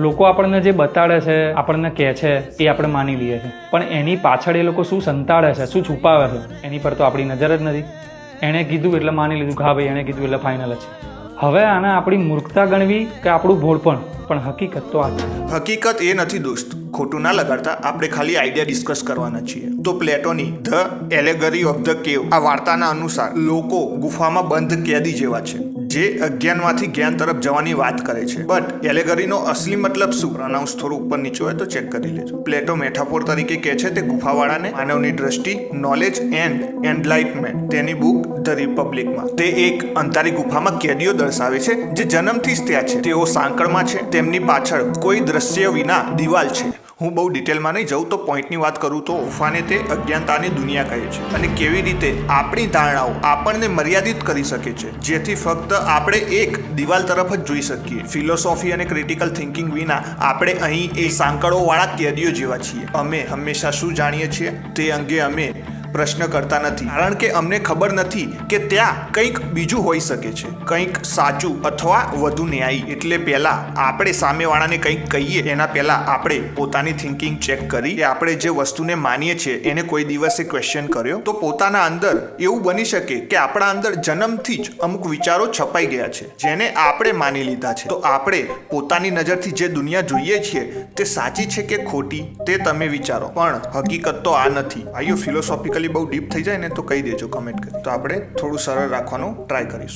લોકો આપણને જે બતાડે છે, આપણને કહે છે, એ આપણે માની લઈએ છીએ. પણ એની પાછળ એ લોકો શું સંતાડે છે, શું છુપાવે છે, એની પર તો આપણી નજર જ નથી. એણે કીધું એટલે માની લીધું કે હા ભાઈ, એણે કીધું એટલે ફાઇનલ જ છે. હવે આને આપણી મૂર્ખતા ગણવી કે આપણું ભોળપણ? પણ હકીકત તો આ હકીકત એ નથી દોસ્ત. ખોટું ના લગાડતા આપણે ખાલી આઈડિયા ડિસ્કસ કરવાના છીએ. તો પ્લેટોની the allegory of the cave આ વાર્તાના અનુસાર લોકો ગુફામાં બંધ કેદી જેવા છે. જે અજ્ઞાનમાંથી જ્ઞાન તરફ જવાની વાત કરે છે. બટ એલેગરીનો અસલી મતલબ શું? પ્રોનાઉન્સ થોડું ઉપર નીચું હોય તો ચેક કરી લેજો. પ્લેટો મેટાફોર તરીકે કહે છે તે ગુફાવાળાને માનવની દ્રષ્ટિ નોલેજ એન્ડ એન્ડલાઇટમેન્ટ તેની બુક ધ રિપબ્લિકમાં તે એક અંતારી ગુફામાં કેદીઓ દર્શાવે છે જે જન્મથી જ ત્યાં છે. તેઓ સાંકળમાં છે. તેમની પાછળ કોઈ દ્રશ્ય વિના દિવાલ છે. હું બહુ ડિટેલમાં નહીં જાઉં તો પોઈન્ટની વાત કરું તો ઉફાને તે અજ્ઞાનતાની દુનિયા કહે છે. અને કેવી રીતે આપણી ધારણાઓ આપણને મર્યાદિત કરી શકે છે, જેથી ફક્ત આપણે એક દિવાલ તરફ જ જોઈ શકીએ. ફિલોસોફી અને ક્રિટિકલ થિંકિંગ વિના આપણે અહીં એ સાંકળોવાળા કેદીઓ જેવા છીએ. અમે હંમેશા શું જાણીએ છીએ? તે અંગે અમે પ્રશ્ન કરતા નથી. કારણ કે અમને ખબર નથી કે ત્યાં કંઈક બીજું હોઈ શકે છે. કંઈક સાચું અથવા વધુ ન્યાયી. એટલે પહેલા આપણે સામેવાળાને કંઈક કહીએ. એના પહેલા આપણે પોતાની થિંકિંગ ચેક કરી કે આપણે જે વસ્તુને માનીએ છીએ, એને કોઈ દિવસે ક્વેશ્ચન કર્યો? તો પોતાના અંદર એવું બની શકે કે આપણા અંદર જન્મથી જ અમુક વિચારો છપાઈ ગયા છે, જેને આપણે માની લીધા છે. તો આપણે પોતાની નજરથી જે દુનિયા જોઈએ છીએ, તે સાચી છે કે ખોટી, તે તમે વિચારો. પણ હકીકત તો આ નથી. આઈયો ફિલોસોફિકલી બહુ ડીપ થઈ જાય ને તો કહી દેજો કમેન્ટ કરી. તો આપણે થોડું સરળ રાખવાનું ટ્રાય કરીશું.